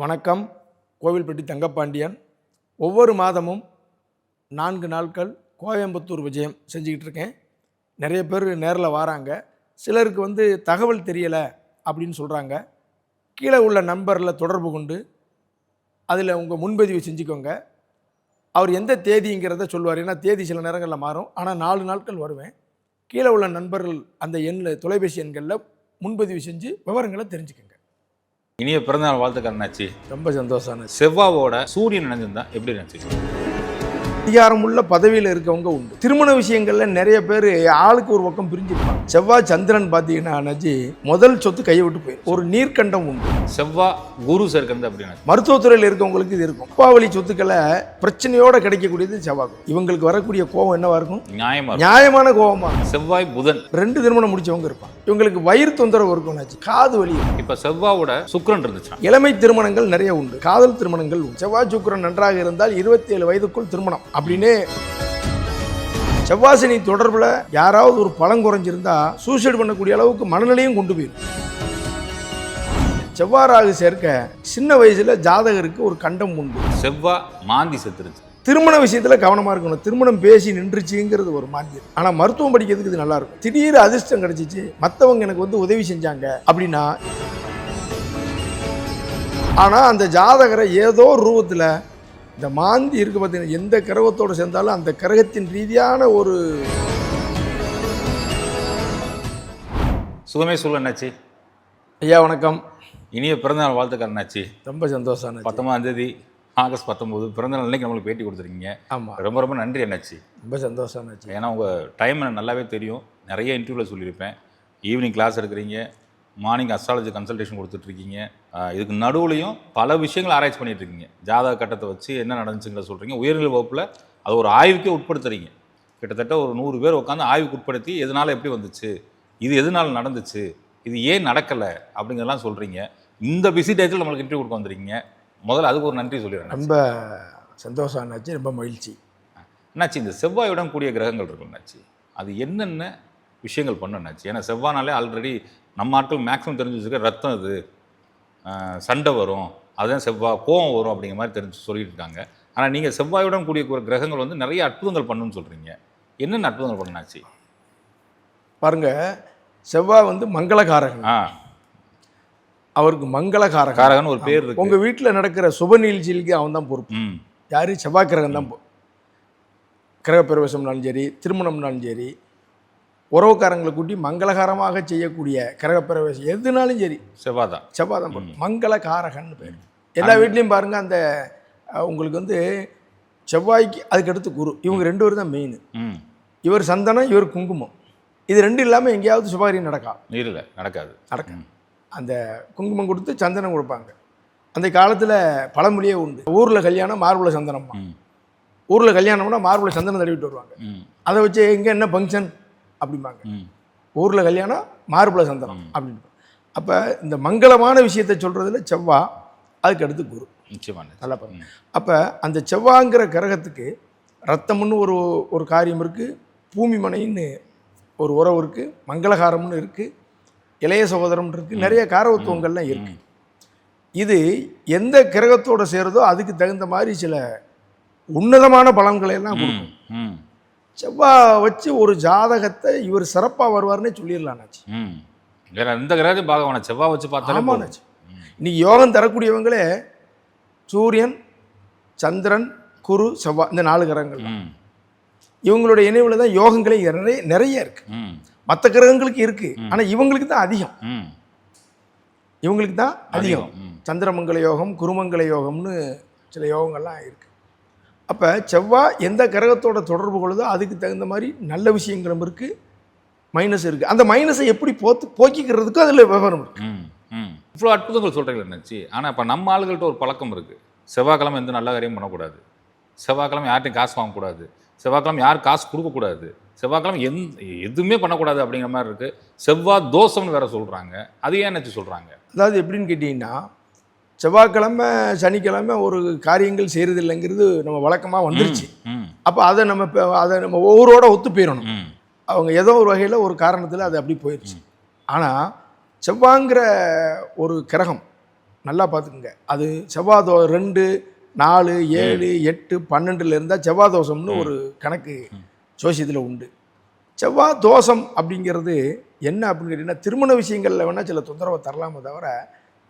வணக்கம். கோவில்பட்டி தங்கப்பாண்டியன். ஒவ்வொரு மாதமும் நான்கு நாட்கள் கோயம்புத்தூர் விஜயம் செஞ்சுக்கிட்டு இருக்கேன். நிறைய பேர் நேரில் வராங்க. சிலருக்கு வந்து தகவல் தெரியலை அப்படின்னு சொல்கிறாங்க கீழே உள்ள நம்பரில் தொடர்பு கொண்டு அதில் உங்கள் முன்பதிவு செஞ்சுக்கோங்க. அவர் எந்த தேதிங்கிறத சொல்லுவார். ஏன்னா தேதி சில நேரங்களில் மாறும். ஆனால் நாலு நாட்கள் வருவேன். கீழே உள்ள நண்பர்கள் அந்த எண்ணில் தொலைபேசி எண்களில் முன்பதிவு செஞ்சு விவரங்களை தெரிஞ்சுக்கோங்க. இனிய பிறந்தநாள் வாழ்த்துக்கள் அண்ணாச்சி. ரொம்ப சந்தோஷம் செவ்வாவோட சூரியன் நினைஞ்சிருந்தா எப்படி நினைச்சு அதிகாரமுள்ள பதவியில் இருக்கவங்க உண்டு. திருமண விஷயங்கள்ல நிறைய பேர் ஆளுக்கு ஒரு பக்கம் பிரிஞ்சிருப்பாங்க. செவ்வாய் சந்திரன் பார்த்தீங்கன்னா அண்ணாச்சி முதல் சொத்து கையை விட்டு போயிடும் ஒரு நீர்க்கண்டம் உண்டு. செவ்வா குரு சேர்க்கிறது அப்படின்னு. மருத்துவத்துறையில் இருக்கவங்களுக்கு இது இருக்கும். அப்பாவளி சொத்துக்களை பிரச்சனையோட கிடைக்கக்கூடியது செவ்வாய் இவங்களுக்கு வரக்கூடிய கோபம் என்னவா இருக்கும்? நியாயமா. நியாயமான கோபமா. செவ்வாய் புதன். ரெண்டு திருமணம் முடிச்சவங்க இருப்பாங்க. இவங்களுக்கு வயிறு தொந்தரவு இருக்கும் காது வலி. இப்ப செவ்வாவோட சுக்கிரன் இருந்துச்சுன்னா இளமை திருமணங்கள் நிறைய உண்டு. காதல் திருமணங்கள் செவ்வாய் சுக்கிரன் நன்றாக இருந்தால் இருபத்தி ஏழு வயதுக்குள் திருமணம். அப்படின்னு செவ்வாசினி தொடர்பில் யாராவது ஒரு பழம் குறைஞ்சிருந்தா சூசைட் பண்ணக்கூடிய அளவுக்கு மனநிலையும் கொண்டு போயிடும் செவ்வாறாக சேர்க்க சின்ன வயசுல ஜாதகருக்கு ஒரு கண்டம் உண்டு. செவ்வா மாந்தி செத்துருச்சு. திருமண விஷயத்துல கவனமா இருக்கணும். திருமணம் பேசி நின்றுச்சுங்கிறது ஒரு மாந்தியம் ஆனா மருத்துவம் படிக்கிறதுக்கு இது நல்லா இருக்கும். திடீர் அதிர்ஷ்டம் கிடைச்சிச்சு மத்தவங்க எனக்கு வந்து உதவி செஞ்சாங்க அப்படின்னா ஆனா அந்த ஜாதகரை ஏதோ ரூபத்துல இந்த மாந்தி இருக்கு பார்த்தீங்கன்னா எந்த கிரகத்தோட சேர்ந்தாலும் அந்த கிரகத்தின் ரீதியான ஒரு சுகமே சொல்ல என்னாச்சு ஐயா வணக்கம். இனிய பிறந்தநாள் வாழ்த்துக்கள் அண்ணாச்சி. ரொம்ப சந்தோஷம் அண்ணாச்சி. பத்தொன்பதாம் தேதி ஆகஸ்ட் பத்தொம்போது பிறந்தநாள் அன்னைக்கு நம்மளுக்கு பேட்டி கொடுத்துருக்கீங்க. ஆமா. ரொம்ப ரொம்ப நன்றி அண்ணாச்சி. ரொம்ப சந்தோஷம் அண்ணாச்சி. ஏன்னா உங்கள் டைம் எனக்கு நல்லாவே தெரியும். நிறைய இன்டர்வியூவில் சொல்லியிருப்பேன். ஈவினிங் கிளாஸ் எடுக்கிறீங்க. மார்னிங் அஸ்ட்ராலஜி கன்சல்டேஷன் கொடுத்துட்ருக்கீங்க இதுக்கு நடுவுலையும் பல விஷயங்கள் ஆராய்ச்சி பண்ணிட்டு இருக்கீங்க ஜாதக கட்டத்தை வச்சு என்ன நடந்துச்சுங்கிற சொல்கிறீங்க உயர்நிலை வகுப்பில் அது ஒரு ஆய்வுக்கே உட்படுத்துறீங்க. கிட்டத்தட்ட ஒரு நூறு பேர் உட்காந்து ஆய்வுக்கு உட்படுத்தி எதனால் எப்படி வந்துச்சு இது எதனால் நடந்துச்சு இது ஏன் நடக்கலை அப்படிங்கிறதெல்லாம் சொல்கிறீங்க இந்த பிஸி டேத்தில் நம்மளுக்கு இன்டர்வியூ கொடுக்க வந்திருக்கீங்க. முதல்ல அதுக்கு ஒரு நன்றி சொல்லிடுறேன். ரொம்ப சந்தோஷம் அண்ணாச்சி ரொம்ப மகிழ்ச்சி. அண்ணாச்சி இந்த செவ்வாயுடன் கூடிய கிரகங்கள் இருக்கு அண்ணாச்சி அது என்னென்ன விஷயங்கள் பண்ணும் அண்ணாச்சி? ஏன்னா செவ்வானாலே ஆல்ரெடி நம்ம ஆட்கள் மேக்ஸிமம் தெரிஞ்சு வச்சுருக்க ரத்தம் இது. சண்டை வரும். அதுதான் செவ்வாய் கோவம் வரும் அப்படிங்கிற மாதிரி தெரிஞ்சு சொல்லிட்டு இருக்காங்க. ஆனால் நீங்கள் செவ்வாயுடன் கூடிய கிரகங்கள் வந்து நிறைய அற்புதங்கள் பண்ணுன்னு சொல்கிறீங்க என்னென்ன அற்புதங்கள் பண்ணாச்சு பாருங்க செவ்வாய் வந்து மங்களகாரகன். அவருக்கு மங்களகாரகன். காரகன் ஒரு பேர் இருக்கு. உங்க வீட்டுல நடக்கிற சுப நிகழ்ச்சிகளுக்கு அவன் தான் பொறுப்பு யாரு? செவ்வாய் கிரகம் தான் கிரகப்பிரவேசம்னாலும் சரி திருமணம்னாலும் சரி உறவுக்காரங்களை கூட்டி மங்களகரமாக செய்யக்கூடிய கிரகப்பிரவேசம் எதுனாலும் சரி. செவ்வாய் தான் செவ்வாய் தான் பொறுப்பு மங்களகாரகன் பேர். எல்லா வீட்லேயும் பாருங்க அந்த உங்களுக்கு வந்து செவ்வாய்க்கு அதுக்கு அடுத்து குரு. இவங்க ரெண்டு பேரும் தான் மெயின் ம். இவர் சந்தனம் இவர் குங்குமம். இது ரெண்டு இல்லாமல் எங்கேயாவது சுபகாரியம் நடக்கா? நீரில் நடக்காது. நடக்கும் அந்த குங்குமம் கொடுத்து சந்தனம் கொடுப்பாங்க. அந்த காலத்தில் பழமொழியே உண்டு. ஊரில் கல்யாணம் மார்புல சந்தனம்மா. ம். ஊரில் கல்யாணம்னா மார்புல சந்தனம் தடவிட்டு வருவாங்க. அதை வச்சு எங்கே என்ன ஃபங்க்ஷன் அப்படிம்பாங்க. ஊரில் கல்யாணம் மார்புல சந்தனம் அப்படின்னு அப்போ இந்த மங்களமான விஷயத்தை சொல்கிறதுல செவ்வா அதுக்கு அடுத்து குரு. நிச்சயமான நல்லா பாருங்க அப்போ அந்த செவ்வாங்கிற கிரகத்துக்கு ரத்தம்னு ஒரு ஒரு காரியம் இருக்குது பூமி மனைன்னு ஒரு உறவு இருக்குது மங்களகாரம்னு இருக்குது இளைய சகோதரம் இருக்குது நிறைய காரவத்துவங்கள்லாம் இருக்குது இது எந்த கிரகத்தோட சேருதோ அதுக்கு தகுந்த மாதிரி சில உன்னதமான பலன்களை எல்லாம் கொடுக்கும். செவ்வாய் வச்சு ஒரு ஜாதகத்தை இவர் சிறப்பாக வருவார்னே சொல்லிடலாம்னாச்சு ம். வேற எந்த கிரகத்தையும் பார்க்க வேணாம் செவ்வாய் வச்சு பார்த்தாலே போதும். ஆமாண்ணாச்சு இன்னைக்கு யோகம் தரக்கூடியவங்களே சூரியன் சந்திரன் குரு செவ்வாய் இந்த நாலு கிரகங்கள் இவங்களுடைய இணைவில் தான் யோகங்களே நிறைய நிறைய இருக்கு. மற்ற கிரகங்களுக்கு இருக்கு ஆனால் இவங்களுக்கு தான் அதிகம். ம். இவங்களுக்கு தான் அதிகம். சந்திரமங்கல யோகம் குருமங்கல யோகம்னு சில யோகங்கள்லாம் இருக்கு. அப்போ செவ்வாய் எந்த கிரகத்தோட தொடர்பு கொள்ளுதோ அதுக்கு தகுந்த மாதிரி நல்ல விஷயங்களும் இருக்கு மைனஸ் இருக்கு. அந்த மைனஸை எப்படி போத்து போக்கிக்கிறதுக்கும் அதில் விவரம் இருக்கு. ம் ம். இவ்வளோ அற்புதங்கள் சொல்கிறீங்களா நினச்சி ஆனால் இப்போ நம்ம ஆளுகள்கிட்ட ஒரு பழக்கம் இருக்குது செவ்வாய்க்கிழமை எந்த நல்ல காரியம் பண்ணக்கூடாது. செவ்வாய்க்கிழமை யார்ட்டையும் காசு வாங்கக்கூடாது. செவ்வாய்க்கிழமை யாரும் காசு கொடுக்கக்கூடாது. செவ்வாய்க்கிழமை எந் எதுவுமே பண்ணக்கூடாது அப்படிங்கிற மாதிரி இருக்குது செவ்வாய் தோஷம்னு வேற சொல்கிறாங்க அது ஏன் நினச்சி சொல்கிறாங்க அதாவது எப்படின்னு கேட்டிங்கன்னா செவ்வாய்க்கிழமை சனிக்கிழமை ஒரு காரியங்கள் செய்கிறதில்லைங்கிறது நம்ம வழக்கமாக வந்துருச்சு. அப்போ அதை நம்ம இப்போ அதை நம்ம ஒவ்வொருவோட ஒத்து போயிடணும். அவங்க ஏதோ ஒரு வகையில் ஒரு காரணத்தில் அது அப்படி போயிடுச்சு ஆனால் செவ்வாங்கிற ஒரு கிரகம் நல்லா பார்த்துக்குங்க. அது செவ்வாய் தோ ரெண்டு நாலு ஏழு எட்டு பன்னெண்டுல இருந்தால் செவ்வாய் தோஷம்னு ஒரு கணக்கு ஜோசியத்தில் உண்டு. செவ்வாய் தோஷம் அப்படிங்கிறது என்ன அப்படின்னு கேட்டிங்கன்னா திருமண விஷயங்களில் வேணால் சில தொந்தரவை தரலாமே தவிர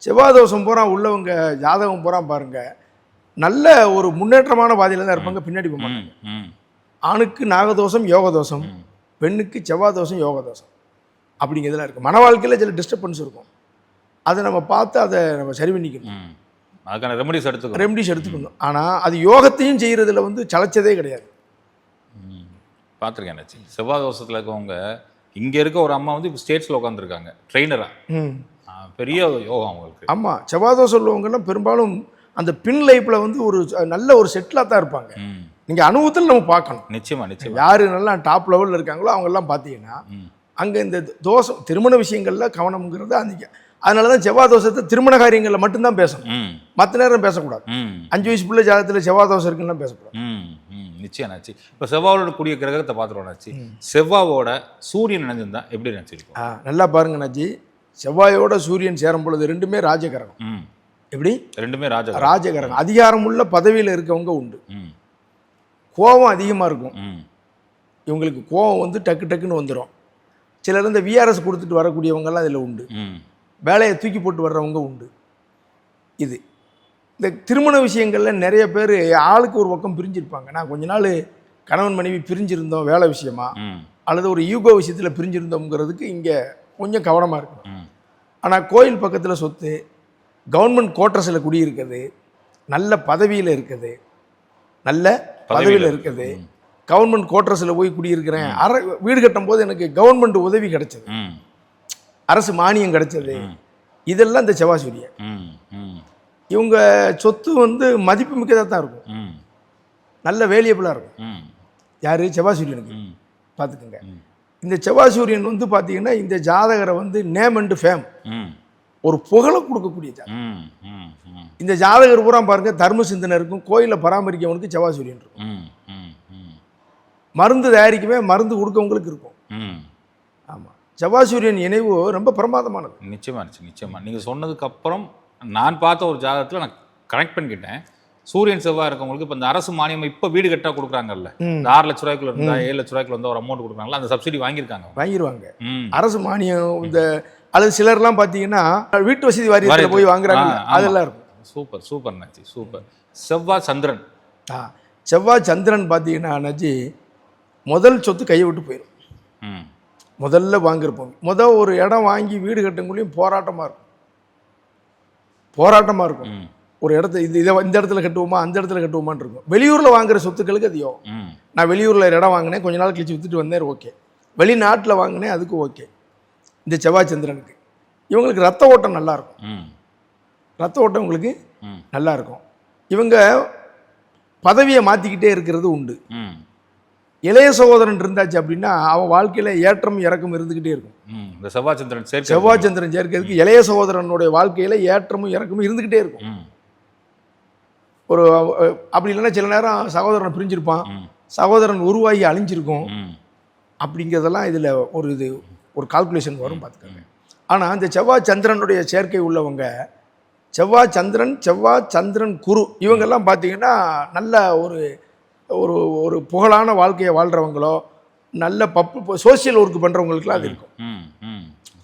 செவ்வாய் தோஷம் பூரா உள்ளவங்க ஜாதகம் பூரா பாருங்க. நல்ல ஒரு முன்னேற்றமான பாதையில் தான் இருப்பாங்க பின்னாடி போக மாட்டாங்க. ம் ம். ஆணுக்கு நாகதோஷம் யோகதோஷம். பெண்ணுக்கு செவ்வாய் தோஷம் யோகதோஷம். அப்படிங்கிறதுலாம் இருக்குது மன வாழ்க்கையில் சில டிஸ்டர்பன்ஸ் இருக்கும். அதை நம்ம பார்த்து அதை நம்ம சரி பண்ணிக்கணும். அதுக்கான ரெமடிஸ் எடுத்துக்கணும். ரெமடிஸ் எடுத்துக்கணும். ஆனால் அது யோகத்தையும் செய்கிறதுல வந்து சளைச்சதே கிடையாது. பார்த்துருக்கேன் செவ்வாய் தோஷத்தில் இருக்கவங்க இங்கே இருக்க ஒரு அம்மா வந்து இப்போ ஸ்டேட்ஸில் உட்காந்துருக்காங்க ட்ரெயினராக பெரிய யோகம் அவங்களுக்கு. ஆமாம் செவ்வாய் தோஷம் உள்ளவங்கெல்லாம் பெரும்பாலும் அந்த பின் லைஃப்பில் வந்து ஒரு நல்ல ஒரு செட்டிலாக தான் இருப்பாங்க. நீங்கள் அனுபவத்தில் நம்ம பார்க்கணும். நிச்சயமா நிச்சயமா. யார் நல்லா டாப் லெவலில் இருக்காங்களோ அவங்கெல்லாம் பார்த்தீங்கன்னா அங்கே இந்த தோஷம் திருமண விஷயங்களில் கவனம்ங்கிறது அந்த அதனால தான் செவ்வாய் தோஷத்தை திருமண காரியங்களில் மட்டும்தான் பேசணும். மற்ற நேரம் பேசக்கூடாது. அஞ்சு வயசு பிள்ளை ஜாதகத்தில் செவ்வாய் தோஷம் இருக்குன்னு பேசக்கூடாது. நிச்சயம் நாச்சு இப்போ செவ்வாயோட கூடிய கிரகத்தை பார்த்துருவோம் நாச்சு செவ்வாவோட சூரியன் நினைஞ்சிருந்தா எப்படி நினச்சிருக்கோம் நல்லா பாருங்க நாச்சி செவ்வாயோட சூரியன் சேரும் பொழுது ரெண்டுமே ராஜகரகம். எப்படி? ரெண்டுமே ராஜா ராஜகரகம். அதிகாரமுள்ள பதவியில் இருக்கவங்க உண்டு. ம். கோபம் அதிகமாக இருக்கும். ம். இவங்களுக்கு கோபம் வந்து டக்கு டக்குன்னு வந்துடும் சிலர் இந்த விஆர்எஸ் கொடுத்துட்டு வரக்கூடியவங்கெல்லாம் அதில் உண்டு. ம். வேலையை தூக்கி போட்டு வர்றவங்க உண்டு. இது. இந்த திருமண விஷயங்களில் நிறைய பேர் ஆளுக்கு ஒரு பக்கம் பிரிஞ்சிருப்பாங்க. நான் கொஞ்ச நாள் கணவன் மனைவி பிரிஞ்சிருந்தோம் வேலை விஷயமா. அல்லது ஒரு ஈகோ விஷயத்தில் பிரிஞ்சிருந்தோங்கிறதுக்கு இங்கே கொஞ்சம் கவனமாக இருக்கணும். ம். ஆனால் கோயில் பக்கத்தில் சொத்து கவர்மெண்ட் குவார்ட்டர்ஸில் குடியிருக்குது நல்ல பதவியில் இருக்குது நல்ல பதவியில் இருக்குது. கவர்மெண்ட் குவார்ட்டர்ஸில் போய் குடியிருக்கிறேன். அற வீடு கட்டும் போது எனக்கு கவர்மெண்ட் உதவி கிடைச்சது. அரசு மானியம் கிடைச்சது. இதெல்லாம் இந்த செவ்வாய் சூரியன் ம் ம். இவங்க சொத்து வந்து மதிப்பு மிக்கதாக தான் இருக்கும் நல்ல வேலியபிளாக இருக்கும். யார்? செவ்வாய் சூரியனுக்கு ம். பார்த்துக்குங்க இந்த செவ்வாய் சூரியன் வந்து பார்த்தீங்கன்னா இந்த ஜாதகரை வந்து நேம் அண்டு ஃபேம் ம். ஒரு புகழை கொடுக்கக்கூடிய ஜாதகம். ம் ம் ம். இந்த ஜாதகர் பூரா பாருங்க தர்ம சிந்தனை இருக்கும் கோயிலை பராமரிக்கவனுக்கு செவ்வாய் சூரியன் இருக்கும். ம் ம் ம். மருந்து தயாரிக்கவே மருந்து கொடுக்கவங்களுக்கு இருக்கும். ம். ஆமாம் செவ்வாய் சூரியன் இணைவு ரொம்ப பிரமாதமானது. நிச்சயமா இருந்துச்சு நிச்சயமா. நீங்க சொன்னதுக்கு அப்புறம் நான் பார்த்த ஒரு ஜாதகத்துல நான் கனெக்ட் பண்ணிக்கிட்டேன். சூரியன் செவ்வாய் இருக்கவங்களுக்கு இப்போ இந்த அரசு மானியம் இப்போ வீடு கட்டா கொடுக்குறாங்கல்ல. இந்த ஆறு லட்ச ரூபாய்க்குள்ள இருந்தா ஏழு லட்ச ரூபாய்க்குள்ள இருந்தா ஒரு அமௌண்ட் கொடுக்குறாங்கல்ல அந்த சப்சிடி வாங்கியிருக்காங்க. வாங்கிடுவாங்க அரசு மானியம் இந்த அல்லது சிலர்லாம் பார்த்தீங்கன்னா வீட்டு வசதி வாரியத்தில். போய் வாங்குறாங்க. அதெல்லாம் இருக்கும். சூப்பர் சூப்பர் நச்சி சூப்பர். செவ்வாய் சந்திரன். ஆ செவ்வாய் சந்திரன் பார்த்தீங்கன்னா அண்ணாச்சி முதல் சொத்து கையை விட்டு போயிடும் முதல்ல வாங்கியிருப்போம் முதல் ஒரு இடம் வாங்கி வீடு கட்டுங்களையும் போராட்டமாக இருக்கும். போராட்டமாக இருக்கும். ஒரு இடத்த இது இதை இந்த இடத்துல கட்டுவோமா அந்த இடத்துல கட்டுவோமான்னு இருக்கும். வெளியூரில் வாங்குற சொத்துக்களுக்கு அது யோகம் நான் வெளியூரில் இடம் வாங்கினேன் கொஞ்ச நாள் கழிச்சு வித்துட்டு வந்தேன் ஓகே. வெளிநாட்டில் வாங்கினேன் அதுக்கு ஓகே. இந்த செவ்வாய் சந்திரனுக்கு இவங்களுக்கு ரத்த ஓட்டம் நல்லா இருக்கும் ம். ரத்த ஓட்டம் உங்களுக்கு ம். நல்லா இருக்கும் இவங்க பதவியை மாற்றிக்கிட்டே இருக்கிறது உண்டு. ம். இளைய சகோதரன் இருந்தாச்சு அப்படின்னா அவன் வாழ்க்கையில் ஏற்றம் இறக்கம் இருந்துக்கிட்டே இருக்கும். இந்த செவ்வாய் சந்திரன் சேர்க்கை செவ்வாய் சந்திரன் சேர்க்கிறதுக்கு இளைய சகோதரனுடைய வாழ்க்கையில் ஏற்றமும் இறக்கமும் இருந்துக்கிட்டே இருக்கும். ஒரு அப்படி இல்லைன்னா சில நேரம் சகோதரன் பிரிஞ்சிருப்பான். சகோதரன் உருவாகி அழிஞ்சிருக்கும். அப்படிங்கிறதெல்லாம் இதில் ஒரு இது ஒரு கால்குலேஷன் வரும் பார்த்துக்கோங்க. ஆனால் இந்த செவ்வாய் சந்திரனுடைய சேர்க்கை உள்ளவங்க செவ்வாய் சந்திரன் செவ்வாய் சந்திரன் குரு இவங்கெல்லாம் பார்த்தீங்கன்னா நல்ல ஒரு ஒரு ஒரு புகழான வாழ்க்கையை வாழ்கிறவங்களோ நல்ல பப்பு சோஷியல் ஒர்க் பண்ணுறவங்களுக்குலாம் அது இருக்கும்.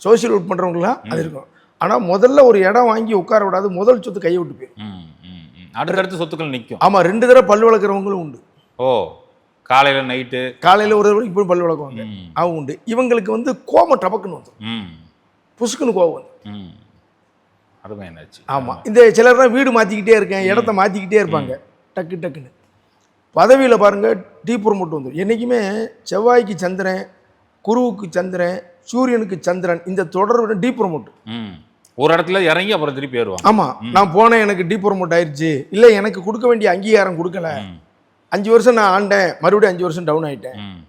சோஷியல் ஒர்க் பண்ணுறவங்களாம் அது இருக்கும். ஆனால் முதல்ல ஒரு இடம் வாங்கி உட்கார விடாது முதல் சொத்து கையை விட்டு போயிடும் அடுத்தடுத்து சொத்துக்கள் நிற்கும் ஆமாம் ரெண்டு தடவை பல் வளர்க்குறவங்களும் உண்டு. ஓ காலையில் நைட்டு காலையில் ஒரு தடவை இப்போ பல் வளர்க்குவாங்க. அவங்க உண்டு. இவங்களுக்கு வந்து கோபம் டபக்குன்னு வந்துடும் ம். புசுக்குன்னு கோபம் வந்து ம். அருமை என்னாச்சு. ஆமாம் இந்த சிலர்லாம் வீடு மாற்றிக்கிட்டே இருக்கேன் இடத்த மாற்றிக்கிட்டே இருப்பாங்க. டக்கு டக்குன்னு. பதவியில் பாருங்கள் டீ ப்ரொமோட் வந்துடும் என்றைக்குமே செவ்வாய்க்கு சந்திரன் குருவுக்கு சந்திரன் சூரியனுக்கு சந்திரன் இந்த தொடர் டீ ப்ரொமோட் ம். ஒரு இடத்துல இறங்கி அப்புறம் திருப்பி ஏறுவாங்க. ஆமாம் நான் போனேன் எனக்கு டீ ப்ரொமோட் ஆயிடுச்சு இல்லை எனக்கு கொடுக்க வேண்டிய அங்கீகாரம் கொடுக்கல. அஞ்சு வருஷம் நான் ஆண்டேன் மறுபடியும் அஞ்சு வருஷம் டவுன் ஆயிட்டேன். ம்.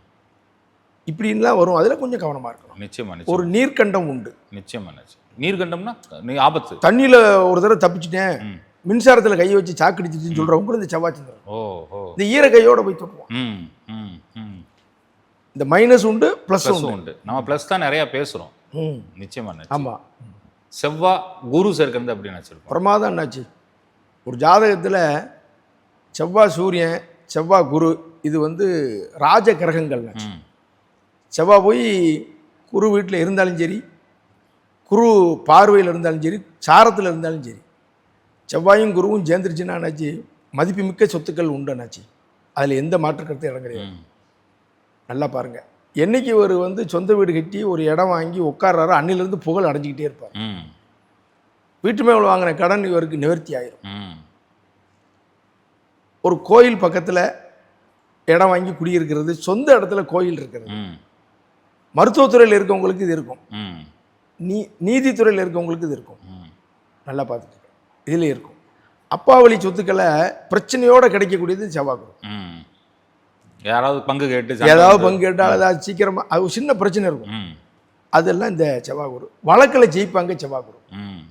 இப்படின்லாம் வரும். அதில் கொஞ்சம் கவனமாக இருக்கணும். நிச்சயமா ஒரு நீர்க்கண்டம் உண்டு. நிச்சயமா என்னாச்சு நீர்கண்டம்னா நீ ஆபத்து. தண்ணியில் ஒரு தடவை தப்பிச்சிட்டேன். மின்சாரத்தில் கையை வச்சு சாக்கடிச்சிட்டுன்னு சொல்கிறவங்களும் இந்த செவ்வாய் சந்திரன். ஓ இந்த ஈர கையோட போய் தொட்டுவோம் இந்த மைனஸ் உண்டு ப்ளஸ் உண்டு. நம்ம ப்ளஸ் தான் நிறையா பேசுகிறோம் நிச்சயமா ஆமாம் செவ்வாய் குரு சேர்க்கிறது அப்படின்னு வச்சிருப்போம் பிரமாதம் என்னாச்சு? ஒரு ஜாதகத்தில் செவ்வாய் சூரியன் செவ்வாய் குரு இது வந்து ராஜ கிரகங்கள் செவ்வாய் போய் குரு வீட்டில் இருந்தாலும் சரி குரு பார்வையில் இருந்தாலும் சரி சாரத்தில் இருந்தாலும் சரி செவ்வாயும் குருவும் சேர்ந்துருச்சுன்னா என்னாச்சு? மதிப்புமிக்க சொத்துக்கள் உண்டு என்னாச்சு. அதில் எந்த மாற்று கருத்து இடம் கிடையாது. நல்லா பாருங்கள் என்னைக்கு ஒரு வந்து சொந்த வீடு கட்டி ஒரு இடம் வாங்கி உட்கார்றாரோ அன்னிலிருந்து புகழ் அடைஞ்சிக்கிட்டே இருப்பார். வீட்டு மேல் வாங்கின கடன் இவருக்கு நிவர்த்தி ஆயிரும். ம். ஒரு கோயில் பக்கத்தில் இடம் வாங்கி குடியிருக்கிறது சொந்த இடத்துல கோயில் இருக்கிறது. மருத்துவத்துறையில் இருக்கவங்களுக்கு இது இருக்கும். ம். நீ நீதித்துறையில் இருக்கவங்களுக்கு இது இருக்கும். ம். நல்லா பார்த்துட்டு இதில் இருக்கும். அப்பா வழி சொத்துக்களை பிரச்சனையோடு கிடைக்கக்கூடியது செவ்வாய் யாராவது பங்கு கேட்டு ஏதாவது பங்கு கேட்டால் ஏதாவது சீக்கிரமாக அது சின்ன பிரச்சனை இருக்கும். அதெல்லாம் இந்த செவ்வாய் குரு வழக்கில் ஜெயிப்பாங்க செவ்வாய் குரு ம்.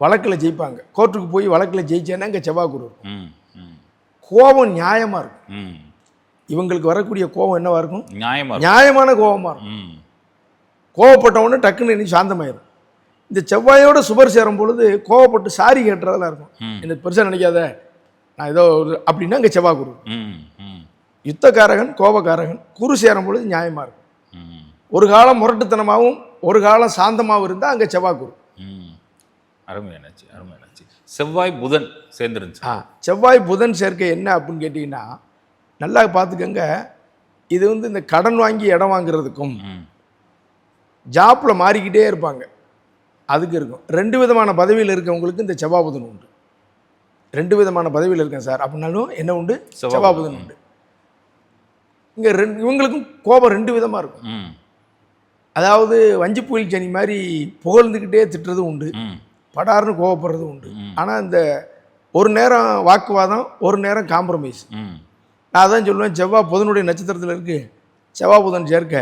வழக்கில் ஜெயிப்பாங்க. கோர்ட்டுக்கு போய் வழக்கில் ஜெயிச்சேன்னா இங்கே செவ்வாய் குரு இருக்கும். ம் ம். கோபம் நியாயமாக இருக்கும். ம். இவங்களுக்கு வரக்கூடிய கோபம் என்னவா இருக்கும்? நியாயமா இருக்கும். நியாயமான கோபமாக இருக்கும். கோவப்பட்டவொடனே டக்குன்னு இனி சாந்தமாயிரும். இந்த செவ்வாயோட சுபர் சேரும் பொழுது கோவப்பட்டு சாரி கேட்டுறதெல்லாம் இருக்கும். எனக்கு பெருசாக நினைக்காத? நான் ஏதோ அப்படின்னா இங்கே செவ்வாய் குரு யுத்தக்காரகன் கோபக்காரகன் குரு சேரும் பொழுது நியாயமாக இருக்கும் ஒரு காலம் முரட்டுத்தனமாகவும் ஒரு காலம் சாந்தமாகவும் இருந்தால் அங்கே செவ்வாய் குரு. ம். அருமை என்னாச்சு அருமை என்னாச்சு. செவ்வாய் புதன் சேர்ந்துருந்துச்சு. ஆ செவ்வாய் புதன் சேர்க்கை என்ன அப்படின்னு கேட்டிங்கன்னா நல்லா பார்த்துக்கங்க. இது வந்து இந்த கடன் வாங்கி இடம் வாங்குறதுக்கும் ஜாப்பில் மாறிக்கிட்டே இருப்பாங்க. அதுக்கு இருக்கும். ரெண்டு விதமான பதவியில் இருக்கவங்களுக்கு இந்த செவ்வாய் புதன் உண்டு. ரெண்டு விதமான பதவியில் இருக்கேன் சார். அப்படின்னாலும் என்ன உண்டு? செவ்வாய் புதன். உண்டு. இங்கே ரெண்டு இவங்களுக்கும் கோபம் ரெண்டு விதமாக இருக்கும். ம். அதாவது வஞ்சி புயல் சனி மாதிரி புகழ்ந்துக்கிட்டே திட்டுறது உண்டு. படார்னு கோவப்படுறது உண்டு. ஆனால் இந்த ஒரு நேரம் வாக்குவாதம் ஒரு நேரம் காம்ப்ரமைஸ் நான் அதான் சொல்லுவேன் செவ்வாய் புதனுடைய நட்சத்திரத்தில் இருக்கு. செவ்வாய் புதன் சேர்க்க.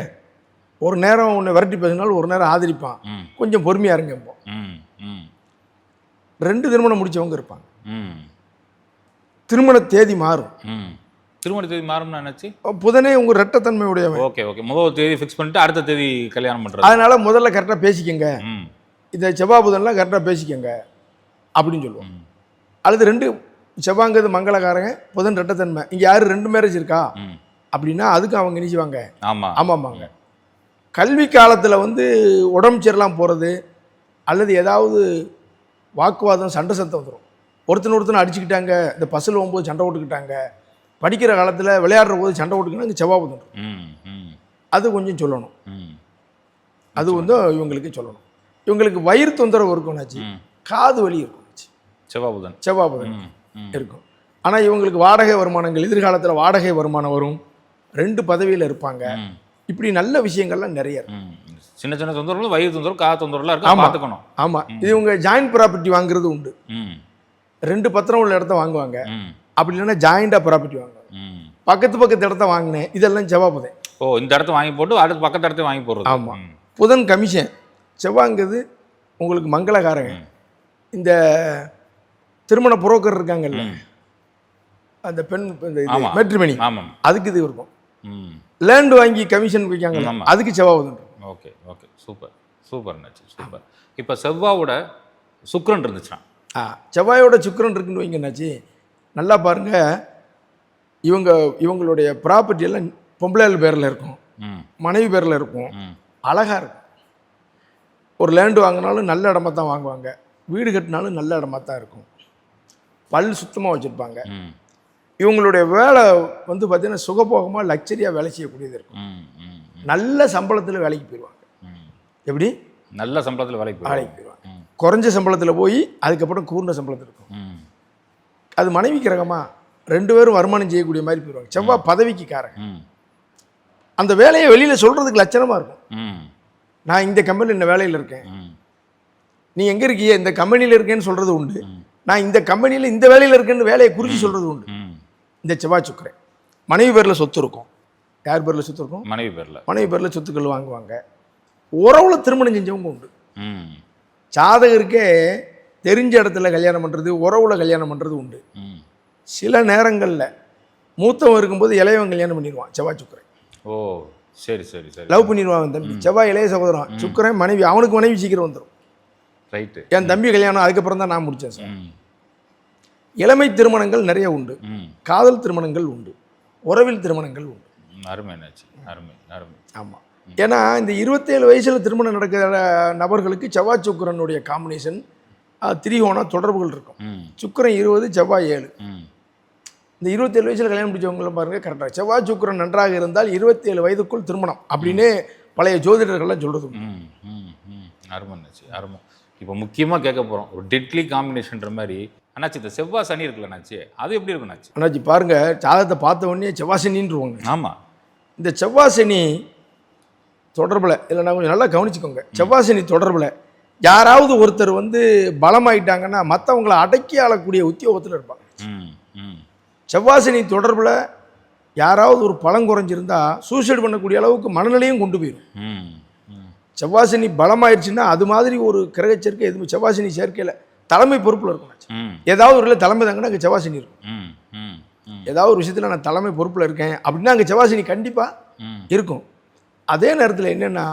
ஒரு நேரம் உன்னை விரட்டி பேசினாலும் ஒரு நேரம் ஆதரிப்பான். கொஞ்சம் பொறுமையாக இருங்க ரெண்டு திருமணம் முடிச்சவங்க இருப்பாங்க. ம். திருமண தேதி மாறும். ம். திருமண தேதி மாறும்னு நினச்சி? புதனே உங்கள் ரெட்டத்தன்மையுடையவன் ஓகே ஓகே முதல் தேதி ஃபிக்ஸ் பண்ணிட்டு அடுத்த தேதி கல்யாணம் பண்ணுறது அதனால முதல்ல கரெக்டாக பேசிக்கங்க. இந்த செவ்வாய் புதன்லாம் கரெக்டாக பேசிக்கங்க. அப்படின்னு சொல்லுவோம். அல்லது ரெண்டு செவ்வாங்கிறது மங்களகாரங்க புதன் ரெட்டத்தன்மை இங்கே யார் ரெண்டு மேரேஜ் இருக்கா? அப்படின்னா அதுக்கு அவங்க நினைச்சுவாங்க ஆமாம் ஆமாம்மாங்க. கல்வி காலத்தில் வந்து உடம்பு சரியில்லாம போகிறது அல்லது ஏதாவது வாக்குவாதம் சண்டை சத்தம் வந்துடும் ஒருத்தன் ஒருத்தனை அடிச்சுக்கிட்டாங்க இந்த பஸ்ஸில் போகும்போது சண்டை போட்டுக்கிட்டாங்க படிக்கிற காலத்தில் விளையாடுற போது சண்டை போட்டுக்கினா இங்கே செவ்வாய் புதன். இருக்கும். அது கொஞ்சம் சொல்லணும். ம். அது வந்து இவங்களுக்கு சொல்லணும். இவங்களுக்கு வயிறு தொந்தரவு இருக்கும்னாச்சு காது வலி இருக்கும்னாச்சு. செவ்வாய் புதன். செவ்வாய் புதன் ம் ம். இருக்கும். ஆனால் இவங்களுக்கு வாடகை வருமானங்கள் எதிர்காலத்தில் வாடகை வருமானம் வரும். ரெண்டு பதவியில் இருப்பாங்க. இப்படி நல்ல விஷயங்கள்லாம் நிறைய சின்ன சின்ன தொந்தரவுகள் வயிறு தொந்தரவு காது தொந்தரவுலாம் இருக்கா ஆமா. பார்த்துக்கணும். ஆமாம் இது இவங்க ஜாயிண்ட் ப்ராப்பர்ட்டி வாங்குறது உண்டு. ம். ரெண்டு பத்திரம் உள்ள இடத்த வாங்குவாங்க. அப்படி இல்லைன்னா ஜாயிண்டாக ப்ராப்பர்ட்டி வாங்குவாங்க ம். பக்கத்து பக்கத்து இடத்த வாங்கினேன். இதெல்லாம் செவ்வாய் புதன் ஓ இந்த இடத்த வாங்கி போட்டு அடுத்து பக்கத்து இடத்த வாங்கி போடுறது. ஆமா. ம். புதன் கமிஷன் செவ்வாங்கிறது உங்களுக்கு மங்களகாரங்க. இந்த திருமண புரோக்கர் இருக்காங்கல்ல. அந்த பெண். மெட்ரிமணி ஆமாம் அதுக்கு இது இருக்கும். ம். லேண்ட் வாங்கி கமிஷன் வைக்காங்கல்ல ஆமா. அதுக்கு செவ்வாய் இருக்கும். Okay okay. சூப்பர். சூப்பர் நச்சு சூப்பர். இப்போ செவ்வாவோட சுக்கிரன் இருந்துச்சான் ஆ செவ்வாயோட சுக்கிரன் இருக்குன்னு வைங்க என்னாச்சு நல்லா பாருங்க. இவங்க இவங்களுடைய ப்ராப்பர்ட்டி எல்லாம் பொம்பளையாள் பேரில் இருக்கும். மனைவி பேரில் இருக்கும். அழகாக இருக்கும். ஒரு லேண்டு வாங்கினாலும் நல்ல இடமா தான் வாங்குவாங்க. வீடு கட்டினாலும் நல்ல இடமா தான் இருக்கும். பல் சுத்தமாக வச்சுருப்பாங்க. இவங்களுடைய வேலை வந்து பார்த்திங்கன்னா சுகபோகமாக லக்ஸரியாக வேலை செய்யக்கூடியது இருக்கும். நல்ல சம்பளத்தில் வேலைக்கு போயிடுவாங்க எப்படி? நல்ல சம்பளத்தில் வேலைக்கு வேலைக்கு போயிடுவாங்க குறைஞ்ச சம்பளத்தில் போய் அதுக்கப்புறம் கூர்ந்த சம்பளத்தில் இருக்கும். அது மனைவி கிரகமா ரெண்டு பேரும் வருமானம் செய்யக்கூடிய மாதிரி போயிடுவாங்க. செவ்வாய் பதவிக்கு காரங்க ம். அந்த வேலையை வெளியில் சொல்கிறதுக்கு லட்சணமாக இருக்கும். நான் இந்த கம்பெனியில் இந்த வேலையில் இருக்கேன். நீ எங்கே இருக்கிய? இந்த கம்பெனியில் இருக்கேன்னு சொல்கிறது உண்டு. நான் இந்த கம்பெனியில் இந்த வேலையில் இருக்கேன்னு வேலையை குறித்து சொல்கிறது உண்டு. இந்த செவ்வாய் சுக்கரன். மனைவி பேரில் சொத்து இருக்கும். யார் பேரில் சொத்து இருக்கும்? மனைவி பேரில். மனைவி பேரில் சொத்துக்கள் வாங்குவாங்க. உறவுல திருமணம் செஞ்சவங்க உண்டு. ஜாதகருக்கே தெரிஞ்ச இடத்துல கல்யாணம் பண்ணுறது உறவுல கல்யாணம் பண்ணுறது உண்டு. சில நேரங்களில் மூத்தவன் இருக்கும்போது இளையவன் கல்யாணம் பண்ணிடுவான் செவ்வாய் சுக்கரன். ஓ சரி சரி சரி. லவ் பண்ணிடுவான் தம்பி. செவ்வாய் இளைய சகோதரன். சுக்கரன் மனைவி அவனுக்கு மனைவி சீக்கிரம் வந்துடும் ரைட்டு. என் தம்பி கல்யாணம் அதுக்கப்புறம் தான் நான் முடித்தேன் சார். இளமை திருமணங்கள் நிறைய உண்டு. காதல் திருமணங்கள் உண்டு. உறவில் திருமணங்கள் உண்டு. அருமை அருமை அருமை. ஆமாம் ஏன்னா இந்த இருபத்தேழு வயசில் திருமணம் நடக்கிற நபர்களுக்கு செவ்வாய் சுக்கிரனுடைய காம்பினேஷன் திரிகோண தொடர்புகள் இருக்கும். ம். சுக்கிரன் இருபது செவ்வாய் ஏழு. இந்த இருபத்தேழு வயசில் கல்யாணம் முடிச்சவங்கள பாருங்க கரெக்டாக செவ்வாய் சுக்கிரன் நன்றாக இருந்தால் இருபத்தேழு வயதுக்குள் திருமணம் அப்படின்னு பழைய ஜோதிடர்கள்லாம் சொல்கிறது ம் அருமை இப்போ முக்கியமாக கேட்க போகிறோம் ஒரு டெட்லி காம்பினேஷன்ற மாதிரி. அண்ணாச்சி இந்த செவ்வாய் சனி இருக்குல்ல அண்ணாச்சி அது எப்படி இருக்கும் அண்ணாச்சி? அண்ணாச்சி பாருங்க ஜாதகத்தை பார்த்த உடனே செவ்வாசனின்றுவாங்க ஆமாம் இந்த செவ்வாசனி தொடர்பில் இல்லை நான் கொஞ்சம் நல்லா கவனிச்சுக்கோங்க. செவ்வாசனி தொடர்பில் யாராவது ஒருத்தர் வந்து பலமாயிட்டாங்கன்னா மற்றவங்களை அடக்கி ஆளக்கூடிய உத்தியோகத்தில் இருப்பாங்க. ம் ம். செவ்வாசனி தொடர்பில் யாராவது ஒரு பலம் குறைஞ்சிருந்தா சூசைட் பண்ணக்கூடிய அளவுக்கு மனநிலையும் கொண்டு போயிடும் செவ்வாசினி பலமாயிருச்சுன்னா அது மாதிரி ஒரு கிரக சேர்க்கை எதுவும் செவ்வாசினி சேர்க்கையில் தலைமை பொறுப்பில் இருக்கும். ஏதாவது ஒரு தலைமை தாங்கன்னா அங்கே செவ்வாசினி இருக்கும். ம் ம் ம். ஏதாவது ஒரு விஷயத்தில் நான் தலைமை பொறுப்பில் இருக்கேன் அப்படின்னா அங்கே செவ்வாசினி கண்டிப்பாக இருக்கும். அதே நேரத்தில் என்னென்னா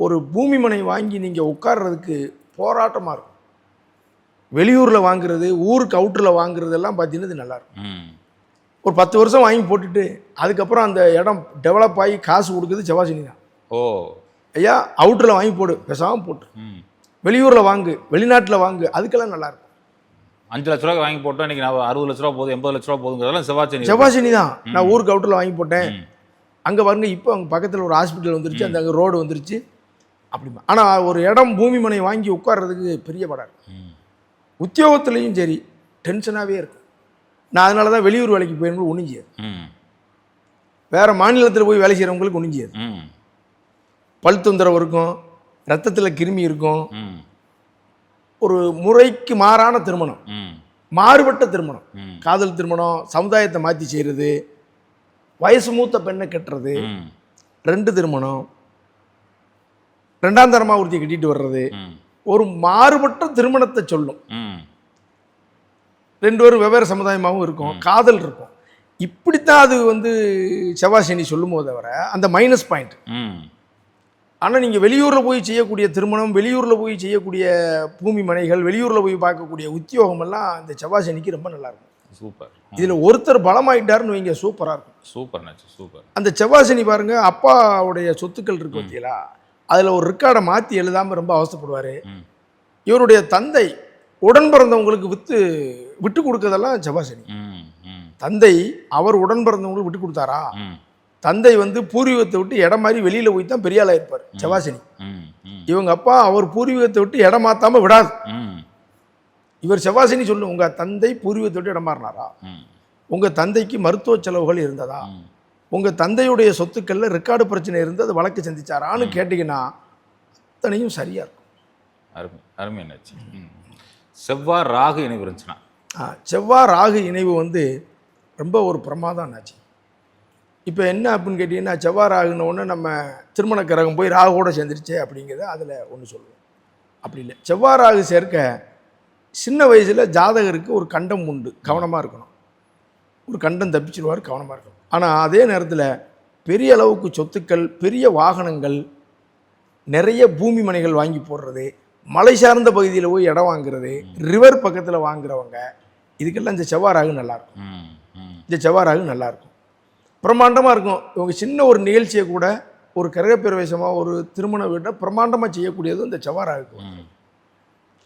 ஒரு பூமி மனை வாங்கி நீங்கள் உட்கார்றதுக்கு போராட்டமாக இருக்கும். வெளியூரில் வாங்குறது ஊருக்கு அவுட்டரில் வாங்குறதெல்லாம் பார்த்தீங்கன்னா இது நல்லாயிருக்கும் ம். ஒரு பத்து வருஷம் வாங்கி போட்டுட்டு அதுக்கப்புறம் அந்த இடம் டெவலப் ஆகி காசு கொடுக்குறது செவ்வாசினி தான். ஓ. ஐயா அவுட்டரில் வாங்கி போடு பேசாமல் போட்டு. ம். வெளியூரில் வாங்கு வெளிநாட்டில் வாங்கு அதுக்கெல்லாம் நல்லா இருக்கும். அஞ்சு லட்ச ரூபாய்க்கு வாங்கி போட்டோம் இன்னைக்கு நான் அறுபது லட்ச ரூபா போதும் எண்பது லட்ச ரூபா போதுங்கிறதெல்லாம் செவ்வாய் சனி செவ்வாசினி தான். நான் ஊருக்கு அவுட்டரில் வாங்கி போட்டேன். அங்கே பாருங்க இப்போ அங்கே பக்கத்தில் ஒரு ஹாஸ்பிட்டல் வந்துருச்சு அந்த அங்கே ரோடு வந்துருச்சு. அப்படிமா ஆனால் ஒரு இடம் பூமி மனை வாங்கி உட்கார்றதுக்கு பெரிய படம் உத்தியோகத்துலேயும் சரி டென்ஷனாகவே இருக்கும். நான் அதனால தான் வெளியூர் வேலைக்கு போயிருந்தது ஒன்றும் செய்யாது. ம். வேறு மாநிலத்தில் போய் வேலை செய்கிறவங்களுக்கு ஒன்றும் செய்யாது. ம். பல் தொந்தரவு இருக்கும் ரத்தத்தில் கிருமி இருக்கும். ம். ஒரு முறைக்கு மாறான திருமணம். ம். மாறுபட்ட திருமணம். காதல் திருமணம் சமுதாயத்தை மாற்றி செய்கிறது வயசு மூத்த பெண்ணை கட்டுறது ரெண்டு திருமணம் ரெண்டாம் தரமாக ஒருத்தி கட்டிட்டு வர்றது. ஒரு மாறுபட்ட திருமணத்தை சொல்லும். ரெண்டு பேரும் வெவ்வேறு சமுதாயமாகவும் இருக்கும். காதல் இருக்கும். இப்படித்தான் அது வந்து செவ்வாசனி சொல்லும் போது தவிர அந்த மைனஸ் பாயிண்ட் ஆனால் நீங்கள் வெளியூரில் போய் செய்யக்கூடிய திருமணம் வெளியூரில் போய் செய்யக்கூடிய பூமி மனைகள் வெளியூரில் போய் பார்க்கக்கூடிய உத்தியோகம் எல்லாம் இந்த செவ்வாசனிக்கு ரொம்ப நல்லா இருக்கும். சூப்பர். இதில் ஒருத்தர் பலமாயிட்டாருன்னு வைங்க சூப்பராக இருக்கும். Super super. அந்த செவ்வாசனி பாருங்க அப்பாவுடைய சொத்துக்கள் இருக்கு பார்த்தீங்களா அதில் ஒரு ரெக்கார்டை மாற்றி எழுதாமல் ரொம்ப அவஸ்தைப்படுவார் ம். இவருடைய தந்தை உடன் பிறந்தவங்களுக்கு வித்து விட்டு கொடுக்கறதெல்லாம் ம் தந்தை அவர் உடன் பிறந்தவங்களுக்கு விட்டு கொடுத்தாரா? தந்தை வந்து பூர்வீகத்தை விட்டு இடம் மாதிரி வெளியில் போய் தான் பெரிய ஆளா இருப்பார் ம். இவங்க அப்பா அவர் பூர்வீகத்தை விட்டு இடம் மாத்தாம விடாது. இவர் செவ்வாசினி சொல்லு உங்க தந்தை பூர்வீகத்தை விட்டு இடம் மாறினாரா? ம். உங்க தந்தைக்கு மருத்துவ செலவுகள் இருந்ததா? ம் உங்க தந்தையுடைய சொத்துக்கள்ல ரெக்கார்டு பிரச்சனை இருந்து அது வழக்கு சந்திச்சாரான்னு கேட்டிங்கன்னா அத்தனையும் சரியா இருக்கும். அருமை அருமை என்னாச்சு? ம். செவ்வாய் ராகு இணைவு இருந்துச்சுன்னா? ஆ, செவ்வாய் ராகு இணைவு வந்து ரொம்ப ஒரு பிரமாதம் ஆச்சு இப்போ என்ன அப்படின்னு கேட்டிங்கன்னா செவ்வாய் ராகுன ஒன்று நம்ம திருமண கிரகம் போய் ராகுவோட சேர்ந்துருச்சே அப்படிங்கிறத அதில் ஒன்று சொல்லுவோம். அப்படி இல்லை. செவ்வாய் ராகு சேர்க்க சின்ன வயசில் ஜாதகருக்கு ஒரு கண்டம் உண்டு. கவனமாக இருக்கணும். ஒரு கண்டம் தப்பிச்சிருவார் கவனமாக இருக்கணும். ஆனால் அதே நேரத்தில் பெரிய அளவுக்கு சொத்துக்கள் பெரிய வாகனங்கள் நிறைய பூமி மனைகள் வாங்கி போடுறது மலை சார்ந்த பகுதியில் போய் இடம் வாங்குறது ரிவர் பக்கத்தில் வாங்குறவங்க இதுக்கெல்லாம் இந்த செவ்வாய் ராகு நல்லாயிருக்கும் இந்த செவ்வாய் ராகு நல்லாயிருக்கும் பிரம்மாண்டமாக இருக்கும். இவங்க சின்ன ஒரு நிகழ்ச்சியை கூட ஒரு கிரகப்பிரவேசமாக ஒரு திருமண வீட்டை பிரம்மாண்டமாக செய்யக்கூடியது இந்த ம்.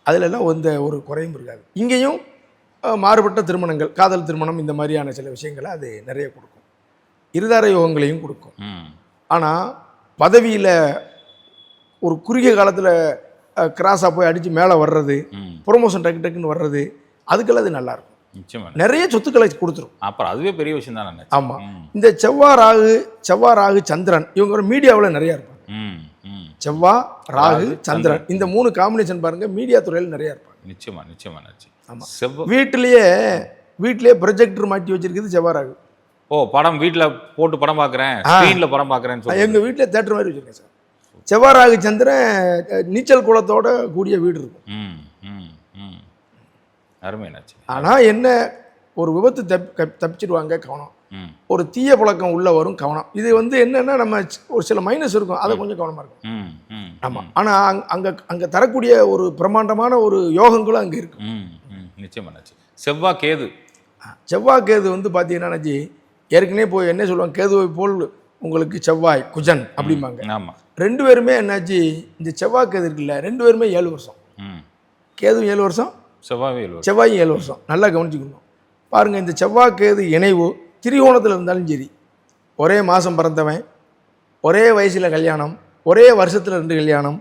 அதிலெல்லாம் எந்த ஒரு குறையும் இருக்காது. இங்கேயும் மாறுபட்ட திருமணங்கள் காதல் திருமணம் இந்த மாதிரியான சில விஷயங்களை அது நிறைய கொடுக்கும். இருதார யோகங்களையும் கொடுக்கும். ஆனால் பதவியில் ஒரு குறுகிய காலத்தில் கிராஸாக போய் அடித்து மேலே வர்றது ப்ரொமோஷன் டக்கு டக்குன்னு வர்றது அதுக்கெல்லாம் அது நல்லாயிருக்கும் நிச்சயமா. நிறைய சொத்துக்களை கொடுத்துரும். அப்புறம் அதுவே பெரிய விஷயம் தானே ஆமாம் இந்த செவ்வாய் ராகு செவ்வாய் ராகு சந்திரன் இவங்க மீடியாவில் நிறைய இருப்பாங்க. செவ்வாய் ராகு சந்திரன் இந்த மூணு காம்பினேஷன் பாருங்க மீடியா துறையில் நிறைய இருப்பாங்க. நிச்சயமா நிச்சயமா என்னாச்சு ஆமா. செவ்வ வீட்டிலேயே வீட்டிலேயே ப்ரொஜெக்டர் மாட்டி வச்சிருக்கிறது செவ்வாய் ராகு. ஓ படம் வீட்டில் போட்டு படம் பார்க்குறேன் ஸ்க்ரீனில் படம் பார்க்குறேன்னு சொல்லி எங்கள் வீட்டில் தேட்டர் மாதிரி வச்சிருக்கேன் சார். செவ்வாய் சந்திரன் நீச்சல் குளத்தோட கூடிய வீடு இருக்கும். ம் ம் ம். அருமை என்னாச்சு ஆனால் என்ன ஒரு விபத்து தப் தப்பிச்சிடுவாங்க கவனம். ஒரு தீய பழக்கம் உள்ள வரும் கவனம். இது வந்து என்னன்னா நம்ம ஒரு சில மைனஸ் இருக்கும். அதை கொஞ்சம் கவனமா இருக்கும். ம் ம் ஆமாம் ஆனால் அங் அங்கே அங்கே தரக்கூடிய ஒரு பிரம்மாண்டமான ஒரு யோகங்களும் அங்கே இருக்கு. ம் ம் நிச்சயமா அண்ணாச்சி செவ்வாய் கேது. செவ்வாய் கேது வந்து பார்த்தீங்கன்னா ஜி ஏற்கனவே போய் என்ன சொல்லுவாங்க கேதுவை போல் உங்களுக்கு செவ்வாய் குஜன் அப்படிம்பாங்க. ஆமாம் ரெண்டு பேருமே என்னாச்சு இந்த செவ்வாய் கேது இருக்குல்ல ரெண்டு பேருமே ஏழு வருஷம். கேதுவும் ஏழு வருஷம் செவ்வாய் வேலு செவ்வாயும் ஏழு வருஷம். நல்லா கவனிச்சுக்கணும். பாருங்கள் இந்த செவ்வாய் கேது இணைவு திரிகோணத்தில் இருந்தாலும் சரி ஒரே மாதம் பிறந்தவன் ஒரே வயசில் கல்யாணம் ஒரே வருஷத்தில் ரெண்டு கல்யாணம்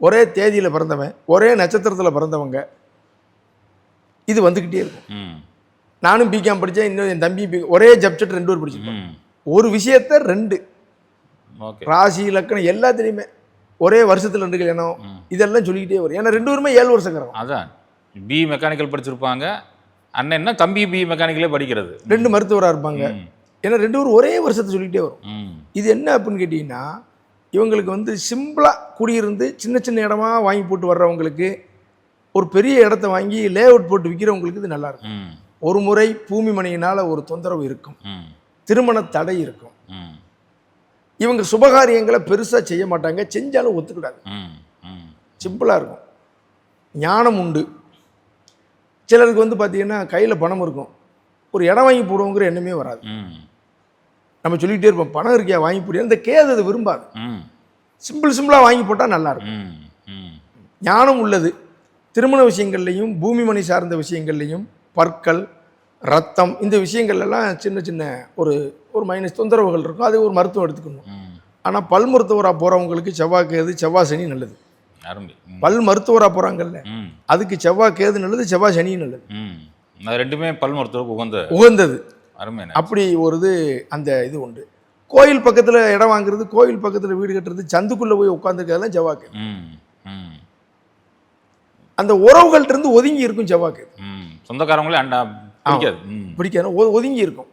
ஒரே தேதியில் பிறந்தவன் ஒரே நட்சத்திரத்தில் பிறந்தவங்க இது வந்துக்கிட்டே இருக்கும். ம். நானும் பிகாம் படித்தேன் இன்னும் என் தம்பி பி ஒரே சப்ஜெக்ட் ரெண்டு பேர் படிச்சிருக்கோம் ம். ஒரு விஷயத்த ரெண்டு. ராசி இலக்கணம் எல்லாத்துலேயுமே ஒரே வருஷத்தில் ரெண்டு கல்யாணம். இதெல்லாம் சொல்லிக்கிட்டே வரும். ஏன்னா ரெண்டு பேருமே ஏழு வருஷங்கிறோம் அதான். பி மெக்கானிக்கல் படிச்சிருப்பாங்க. அண்ணன் என்ன? தம்பி பி மெக்கானிக்கலே படிக்கிறது. ரெண்டு மருத்துவராக இருப்பாங்க. ஏன்னா ரெண்டு பேரும் ஒரே வருஷத்தை சொல்லிக்கிட்டே வரும். இது என்ன அப்படின்னு கேட்டிங்கன்னா இவங்களுக்கு வந்து சிம்பிளாக குடியிருந்து சின்ன சின்ன இடமா வாங்கி போட்டு வர்றவங்களுக்கு ஒரு பெரிய இடத்த வாங்கி லே அவுட் போட்டு விற்கிறவங்களுக்கு இது நல்லா இருக்கும். ம். ஒரு முறை பூமி மனையினால் ஒரு தொந்தரவு இருக்கும். திருமண தடை இருக்கும். இவங்க சுபகாரியங்களை பெருசாக செய்ய மாட்டாங்க செஞ்சாலும் ஒத்துக்கிடாது. சிம்பிளாக இருக்கும். ஞானம் உண்டு. சிலருக்கு வந்து பார்த்தீங்கன்னா கையில் பணம் இருக்கும். ஒரு இடம் வாங்கி போடுவோங்கிற எண்ணமே வராது. நம்ம சொல்லிகிட்டே இருப்போம் பணம் இருக்கியா வாங்கி போடியா இந்த கேது அது விரும்பாது. சிம்பிள் சிம்பிளாக வாங்கி போட்டால் நல்லா இருக்கும். ம் ம். ஞானம் உள்ளது. திருமண விஷயங்கள்லையும் பூமி மனை சார்ந்த விஷயங்கள்லையும் பற்கள் ரத்தம் இந்த விஷயங்கள் எல்லாம் சின்ன சின்ன ஒரு ஒரு மைனஸ் தொந்தரவுகள் இருக்கும். அது ஒரு மருத்துவம் எடுத்துக்கணும். ஆனால் பல் மருத்துவராக போகிறவங்களுக்கு செவ்வாய் கேது செவ்வாய் சனி நல்லது. பல் மருத்துவராக போகிறாங்கல்ல அதுக்கு செவ்வாய் கேது நல்லது செவ்வாய் சனி நல்லது. அது ரெண்டுமே பல் மருத்துவருக்கு உகந்த உகந்தது. அருமை அப்படி ஒரு இது அந்த இது உண்டு. கோயில் பக்கத்தில் இடம் வாங்குறது கோயில் பக்கத்தில் வீடு கட்டுறது சந்துக்குள்ளே போய் உட்காந்துருக்கிறதெல்லாம் செவ்வாய் கேது. ம். ம். அந்த உறவுகள்ட்ட இருந்து ஒதுங்கி இருக்கும் செவ்வாய் கேது. ம். சொந்தக்காரங்களே அண்டா பிடிக்காது. பிடிக்காது. ஒதுங்கி இருக்கும்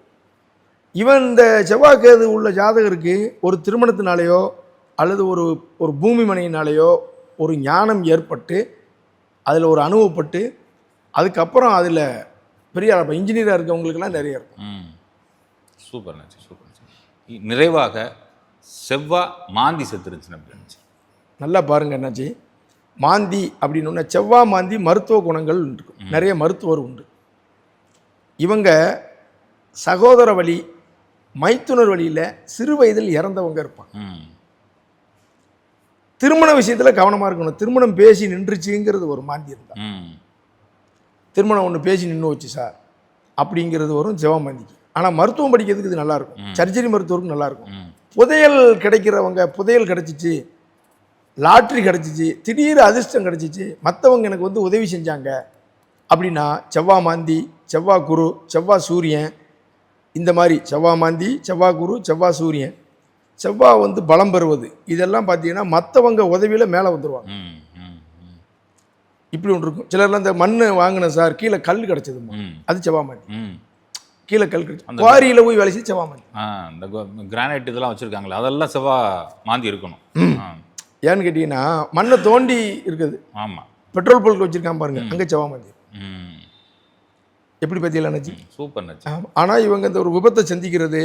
இவன் இந்த செவ்வாய் கேது உள்ள ஜாதகருக்கு ஒரு திருமணத்தினாலேயோ அல்லது ஒரு ஒரு பூமி மனையினாலேயோ ஒரு ஞானம் ஏற்பட்டு அதில் ஒரு அனுபவப்பட்டு அதுக்கப்புறம் அதில் பெரிய இன்ஜினியராக இருக்கவங்களுக்கெல்லாம் நிறைய இருக்கும். ம். சூப்பர் நச்சு சூப்பர் நிறைவாக செவ்வாய் மாந்தி செத்துருச்சுன்னு அப்படி இருந்துச்சு. நல்லா பாருங்க என்னாச்சு மாந்தி அப்படின்னு செவ்வாய் மாந்தி மருத்துவ குணங்கள் இருக்கும். நிறைய மருத்துவர் உண்டு. இவங்க சகோதர வழி மைத்துனர் வழியில் சிறு வயதில் இறந்தவங்க இருப்பாங்க. திருமண விஷயத்தில் கவனமாக இருக்கணும். திருமணம் பேசி நின்றுச்சுங்கிறது ஒரு மாந்தி இருந்தா. ம். திருமணம் ஒன்று பேசி நின்று வச்சு சார் அப்படிங்கிறது வரும் ஜெவமாந்திக்கு ஆனால் மருத்துவம் படிக்கிறதுக்கு இது நல்லாயிருக்கும் சர்ஜரி மருத்துவருக்கு நல்லாயிருக்கும் புதையல் கிடைக்கிறவங்க புதையல் கிடச்சிச்சு லாட்ரி கிடச்சிச்சு திடீர் அதிர்ஷ்டம் கிடச்சிச்சு மற்றவங்க எனக்கு வந்து உதவி செஞ்சாங்க அப்படின்னா செவ்வாய் மாந்தி செவ்வாய் குரு செவ்வாய் சூரியன் இந்த மாதிரி செவ்வாய் மாந்தி செவ்வாய் குரு செவ்வாய் சூரியன் செவ்வாய் வந்து பலம் பெறுவது இதெல்லாம் பார்த்தீங்கன்னா மற்றவங்க உதவியில் மேலே வந்துடுவாங்க இப்படி ஒன்று இருக்கும். சிலர்லாம் இந்த மண் வாங்கினேன் சார் கீழே கல் கிடச்சதுமா அது செவ்வாய் மாந்தி. கீழே கல் கிடச்சி குவாரியில் போய் வேலை செய்ய செவ்வாய் மாந்தி. இந்த கிரானைட் இதெல்லாம் வச்சுருக்காங்களே அதெல்லாம் செவ்வாய் மாந்தி இருக்கணும். ஏன்னு கேட்டிங்கன்னா மண்ணை தோண்டி இருக்குது. ஆமாம் பெட்ரோல் பல்க் வச்சிருக்கான் பாருங்க அங்கே செவ்வாய் மாந்தி ம். எப்படி பற்றியெல்லாம் நினச்சி சூப்பர் நச்சு ஆனால் இவங்க இந்த ஒரு விபத்தை சந்திக்கிறது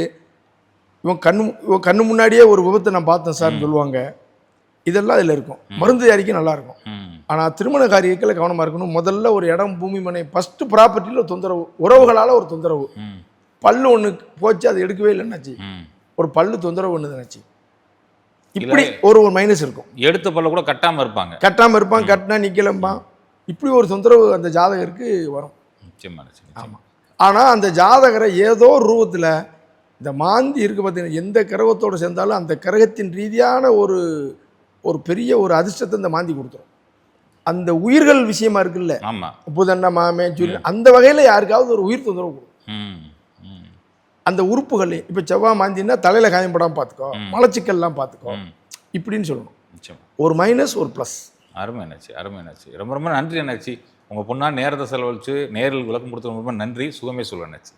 இவன் கண்ணு இவன் கண்ணு முன்னாடியே ஒரு விபத்தை நான் பார்த்தேன் சார்னு சொல்லுவாங்க. இதெல்லாம் அதில் இருக்கும். மருந்து தயாரிக்க நல்லா இருக்கும். ம். ஆனால் திருமண காரியத்தில் கவனமாக இருக்கணும். முதல்ல ஒரு இடம் பூமி மனை ஃபஸ்ட்டு ப்ராப்பர்ட்டியில் ஒரு தொந்தரவு உறவுகளால் ஒரு தொந்தரவு. பல்லு ஒன்று போச்சு அது எடுக்கவே இல்லைன்னாச்சு ஒரு பல்லு தொந்தரவு ஒன்று நினச்சி இப்படி ஒரு ஒரு மைனஸ் இருக்கும். எடுத்த பல்ல கூட கட்டாமல் இருப்பாங்க. கட்டாமல் இருப்பான் கட்டினா நிற்கலம்பான் இப்படி ஒரு தொந்தரவு அந்த ஜாதகருக்கு வரும். நிச்சயமா நிச்சயமா ஆனால் அந்த ஜாதகரை ஏதோ ஒரு ரூபத்தில் இந்த மாந்தி இருக்கு பார்த்தீங்கன்னா எந்த கிரகத்தோடு சேர்ந்தாலும் அந்த கிரகத்தின் ரீதியான ஒரு ஒரு பெரிய ஒரு அதிர்ஷ்டத்தை இந்த மாந்தி கொடுத்துரும். அந்த உயிர்கள் விஷயமா இருக்குல்ல. ஆமாம் புதன்ன மாமே சூரியன் அந்த வகையில் யாருக்காவது ஒரு உயிர் தொந்தரவு கொடுக்கும். அந்த உறுப்புகள் இப்போ செவ்வாய் மாந்தின்னா தலையில் காயப்படாமல் பார்த்துக்கோ மலச்சிக்கல்லாம் பார்த்துக்கோ இப்படின்னு சொல்லணும். நிச்சயமா. ஒரு மைனஸ் ஒரு ப்ளஸ் அருமை என்னாச்சு அருமை என்னாச்சு. ரொம்ப ரொம்ப நன்றி என்னாச்சு. உங்கள் பொண்ணா நேரத்தை செலவழிச்சு நேரில் விளக்கம் கொடுத்தது ரொம்ப நன்றி. சுகமே சொல்ல என்னாச்சு.